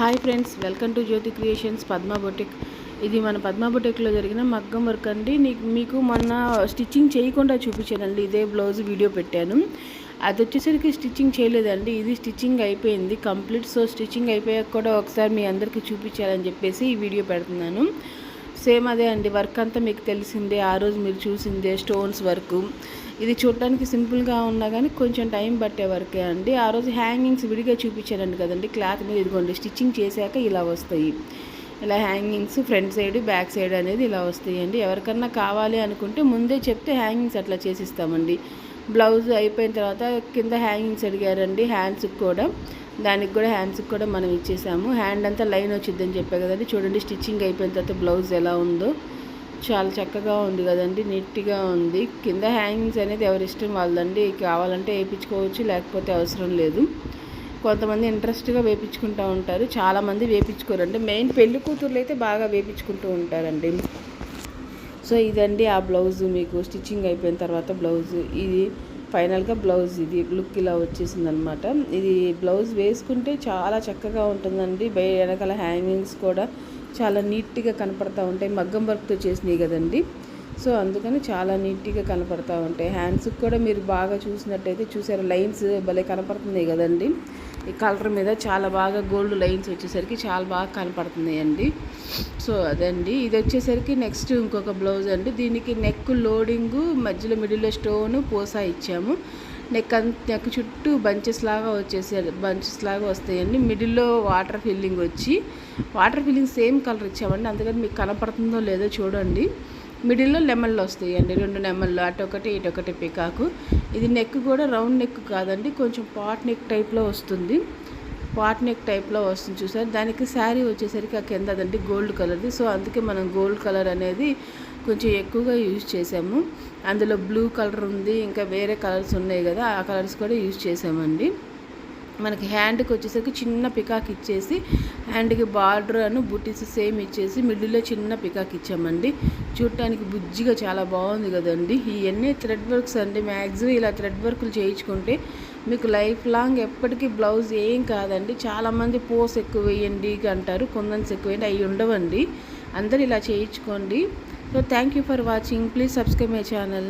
Hi friends welcome to Jyothi creations Padma boutique ఇది మన పద్మా బొటిక్లో జరిగిన మగ్గం వర్క్ అండి. మీకు మొన్న స్టిచ్చింగ్ చేయకుండా చూపించానండి. ఇదే బ్లౌజ్ వీడియో పెట్టాను. అది వచ్చేసరికి స్టిచ్చింగ్ చేయలేదండి. ఇది స్టిచ్చింగ్ అయిపోయింది. కంప్లీట్ సో స్టిచ్చింగ్ అయిపోయాక కూడా ఒకసారి మీ అందరికీ చూపించాలని చెప్పేసి ఈ వీడియో పెడుతున్నాను. సేమ్ అదే అండి. వర్క్ అంతా మీకు తెలిసిందే. ఆ రోజు మీరు చూసిందే స్టోన్స్ వర్క్. ఇది చూడటానికి సింపుల్గా ఉన్నా కానీ కొంచెం టైం పట్టే వర్కే అండి. ఆ రోజు హ్యాంగింగ్స్ విడిగా చూపించానండి కదండి. క్లాత్ మీద ఇదిగోండి స్టిచ్చింగ్ చేశాక ఇలా వస్తాయి. ఇలా hangings front side back side అనేది ఇలా వస్తాయండి. ఎవరికన్నా కావాలి అనుకుంటే ముందే చెప్తే హ్యాంగింగ్స్ అట్లా చేసిస్తామండి. బ్లౌజ్ అయిపోయిన తర్వాత కింద హ్యాంగింగ్స్ అడిగారండి. హ్యాండ్స్కి కూడా. దానికి కూడా హ్యాండ్స్కి కూడా మనం ఇచ్చేసాము. హ్యాండ్ అంతా లైన్ వచ్చిద్దని చెప్పే కదండి. చూడండి స్టిచ్చింగ్ అయిపోయిన తర్వాత బ్లౌజ్ ఎలా ఉందో. చాలా చక్కగా ఉంది కదండి నీట్గా ఉంది. కింద హ్యాంగింగ్స్ అనేది ఎవరి ఇష్టం వాళ్ళదండి. కావాలంటే వేయించుకోవచ్చు లేకపోతే అవసరం లేదు. కొంతమంది ఇంట్రెస్ట్గా వేయించుకుంటూ ఉంటారు. చాలామంది వేయించుకోరండి మెయిన్ పెళ్ళి కూతుర్లు అయితే బాగా వేయించుకుంటూ ఉంటారండి. సో ఇదండి ఆ బ్లౌజ్ మీకు స్టిచ్చింగ్ అయిపోయిన తర్వాత బ్లౌజ్ ఇది ఫైనల్గా బ్లౌజ్ ఇది లుక్ ఇలా వచ్చేసింది అనమాట ఇది బ్లౌజ్ వేసుకుంటే చాలా చక్కగా ఉంటుందండి. వెనకాల హ్యాంగింగ్స్ కూడా చాలా నీట్గా కనపడతా ఉంటాయి. మగ్గం వర్క్తో చేసినాయి కదండి. సో అందుకని చాలా నీట్గా కనపడతా ఉంటాయి హ్యాండ్స్కి కూడా మీరు బాగా చూసినట్టయితే చూసారు. లైన్స్ భలే కనపడుతున్నాయి కదండి. ఈ కలర్ మీద చాలా బాగా గోల్డ్ లైన్స్ వచ్చేసరికి చాలా బాగా కనపడుతున్నాయి అండి సో అదండి. ఇది వచ్చేసరికి నెక్స్ట్ ఇంకొక బ్లౌజ్ అండి. దీనికి నెక్ లోడింగు మధ్యలో మిడిల్లో స్టోను పోసా ఇచ్చాము. నెక్ నెక్ చుట్టూ బంచెస్ లాగా వచ్చేసి బంచెస్ లాగా వస్తాయండి. మిడిల్లో వాటర్ ఫిల్లింగ్ వచ్చి వాటర్ ఫిల్లింగ్ సేమ్ కలర్ ఇచ్చామండి. అందుకని మీకు కనపడుతుందో లేదో చూడండి. మిడిల్లో లెమన్లు వస్తాయండి. రెండు నెమళ్ళు అటొకటి ఇటొకటి పికాకు. ఇది నెక్ కూడా రౌండ్ నెక్ కాదండి. కొంచెం పాట్ నెక్ టైప్లో వస్తుంది. పాట్ నెక్ టైప్లో వస్తుంది చూసారు? దానికి శారీ వచ్చేసరికి ఆ కింద అదండి గోల్డ్ కలర్ది. సో అందుకే మనం గోల్డ్ కలర్ అనేది కొంచెం ఎక్కువగా యూజ్ చేసాము. అందులో బ్లూ కలర్ ఉంది ఇంకా వేరే కలర్స్ ఉన్నాయి కదా ఆ కలర్స్ కూడా యూజ్ చేసామండి. మనకి హ్యాండ్కి వచ్చేసరికి చిన్న పికాక్ ఇచ్చేసి హ్యాండ్కి బార్డర్ అను బుటీస్ సేమ్ ఇచ్చేసి మిడిల్లో చిన్న పికాక్ ఇచ్చామండి. చూడటానికి బుజ్జిగా చాలా బాగుంది కదండి. ఇవన్నీ థ్రెడ్ వర్క్స్ అండి. మ్యాక్సిమం ఇలా థ్రెడ్ వర్క్లు చేయించుకుంటే మీకు లైఫ్ లాంగ్ ఎప్పటికీ బ్లౌజ్ ఏం కాదండి. చాలామంది పోస్ ఎక్కువ వేయండి అంటారు కొందన్స్ ఎక్కువ వేయండి అవి ఉండవండి. అందరు ఇలా చేయించుకోండి. So thank you for watching. Please subscribe my channel.